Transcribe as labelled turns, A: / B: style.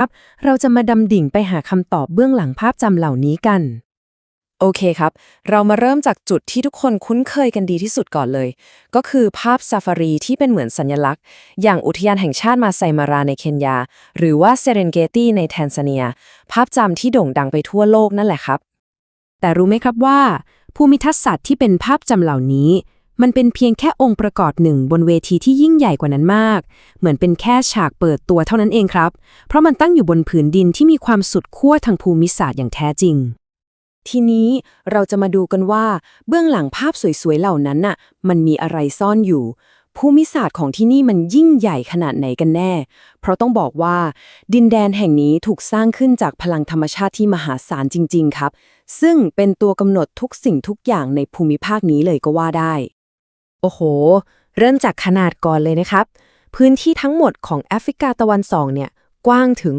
A: ครับเราจะมาดำดิ่งไปหาคำตอบเบื้องหลังภาพจำเหล่านี้กัน
B: โอเคครับ เรามาเริ่มจากจุดที่ทุกคนคุ้นเคยกันดีที่สุดก่อนเลย ก็คือภาพซาฟารีที่เป็นเหมือนสัญลักษณ์ อย่างอุทยานแห่งชาติมาไซมาราในเคนยา หรือว่าเซเรนเกตีในแทนซาเนีย ภาพจำที่โด่งดังไปทั่วโลกนั่นแหละครับ
A: แต่รู้ไหมครับว่า ภูมิทัศน์ที่เป็นภาพจำเหล่านี้ มันเป็นเพียงแค่องค์ประกอบหนึ่งบนเวทีที่ยิ่งใหญ่กว่านั้นมาก เหมือนเป็นแค่ฉากเปิดตัวเท่านั้นเองครับ เพราะมันตั้งอยู่บนผืนดินที่มีความสุดขั้วทางภูมิศาสตร์อย่างแท้จริง
B: ทีนี้เราจะมาดูกันว่า เบื้องหลังภาพสวยๆเหล่านั้นน่ะ มันมีอะไรซ่อนอยู่ ภูมิศาสตร์ของที่นี่มันยิ่งใหญ่ขนาดไหนกันแน่ เพราะต้องบอกว่า ดินแดนแห่งนี้ถูกสร้างขึ้นจากพลังธรรมชาติที่มหาศาลจริง ๆ ครับ ซึ่งเป็นตัวกำหนดทุกสิ่งทุกอย่างในภูมิภาคนี้เลยก็ว่าได้
A: โอ้โห เริ่มจากขนาดก่อนเลยนะครับ พื้นที่ทั้งหมดของแอฟริกาตะวันสองเนี่ยกว้างถึง